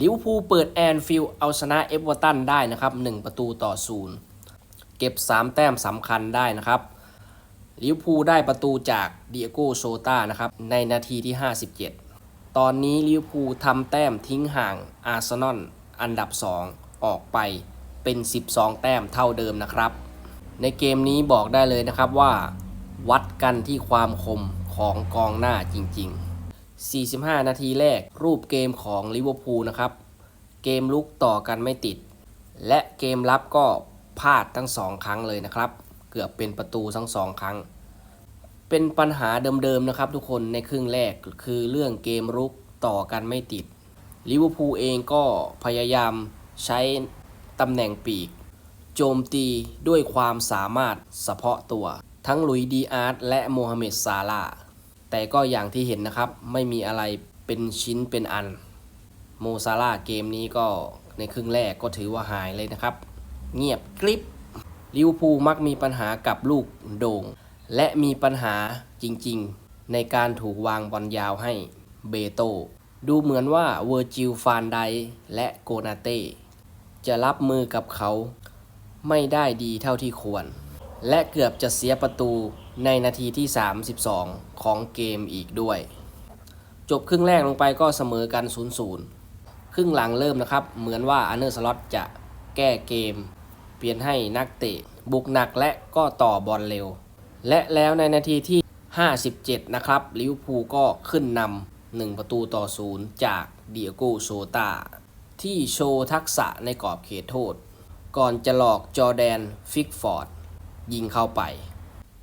ลิวพูเปิดแอนฟิลเอาชนะเอฟเวอร์ตันได้นะครับ 1 ประตูต่อศูนย์เก็บ 3 แต้มสำคัญได้นะครับลิวพูได้ประตูจากเดียโกโซตานะครับ ในนาทีที่ 57 ตอนนี้ลิวพูทำแต้มทิ้งห่างอาร์เซนอลอันดับ 2 ออกไปเป็น 12 แต้มเท่าเดิมนะครับ ในเกมนี้บอกได้เลยนะครับว่า วัดกันที่ความคมของกองหน้าจริง ๆ 45 นาทีแรกรูปเกมของลิเวอร์พูลนะครับ เกมลุกต่อกันไม่ติด และเกมรับก็พลาดทั้งสองครั้งเลยนะครับ เกือบเป็นประตูทั้งสองครั้ง เป็นปัญหาเดิมๆนะครับทุกคนในครึ่งแรกคือเรื่องเกมรุกต่อกันไม่ติดลิเวอร์พูลเองก็พยายามใช้ตำแหน่งปีก โจมตีด้วยความสามารถเฉพาะตัว ทั้งลุยดีอาร์ตและโมฮัมเหม็ดซาลาห์ แต่ก็อย่างที่เห็นนะครับ ไม่มีอะไรเป็นชิ้นเป็นอัน โมซาลาเกมนี้ก็ในครึ่งแรกก็ถือว่าหายเลยนะครับ เงียบกริบลิวพูมักมีปัญหากับลูกโด่ง และมีปัญหาจริงๆ ในการถูกวางบอลยาวให้เบโต ดูเหมือนว่าเวอร์จิลฟานไดและโกนาเต้จะรับมือกับเขาไม่ได้ดีเท่าที่ควร และเกือบจะเสียประตูในนาทีที่ 32 ของเกมอีกด้วย จบครึ่งแรกลงไปก็เสมอกัน 0-0 ครึ่งหลังเริ่มนะครับ เหมือนว่าอันเนอร์สล็อตจะแก้เกม เปลี่ยนให้นักเตะ บุกหนักและก็ต่อบอลเร็ว และแล้วในนาทีที่ 57 นะครับลิวพูก็ขึ้นนำ1 ประตูต่อศูนย์จากเดียโกโซตาที่โชว์ทักษะในกรอบเขตโทษ ก่อนจะหลอกจอแดนฟิกฟอร์ด ยิงเข้าไป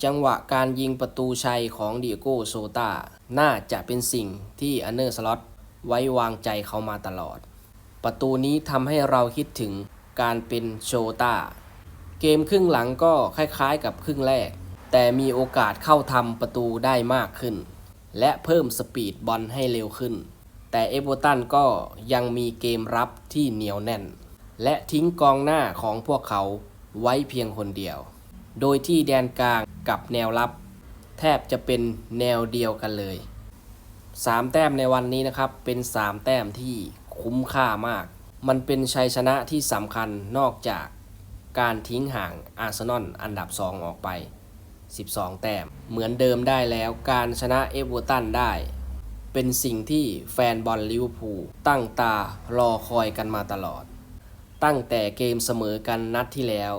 จังหวะการยิงประตูชัยของดียโก้โซตาน่าจะเป็นสิ่งที่อันเนอร์สล็อตไว้วางใจเขามาตลอด ประตูนี้ทำให้เราคิดถึงการเป็นโชตาเกมครึ่งหลังก็คล้ายๆกับครึ่งแรก แต่มีโอกาสเข้าทำประตูได้มากขึ้น และเพิ่มสปีดบอลให้เร็วขึ้น แต่เอเวอร์ตันก็ยังมีเกมรับที่เหนียวแน่น และทิ้งกองหน้าของพวกเขาไว้เพียงคนเดียว โดยที่แดนกลางกับแนวรับ แทบจะเป็นแนวเดียวกันเลย 3 แต้มในวันนี้นะครับ เป็น 3 แต้มที่คุ้มค่ามาก มันเป็นชัยชนะที่สำคัญนอกจากการทิ้งห่างอาร์เซนอลอันดับ 2 ออกไป 12 แต้ม เหมือนเดิมได้แล้วการชนะเอเวอร์ตันได้ เป็นสิ่งที่แฟนบอลลิเวอร์พูลตั้งตารอคอยกันมาตลอด ตั้งแต่เกมเสมอกันนัดที่แล้ว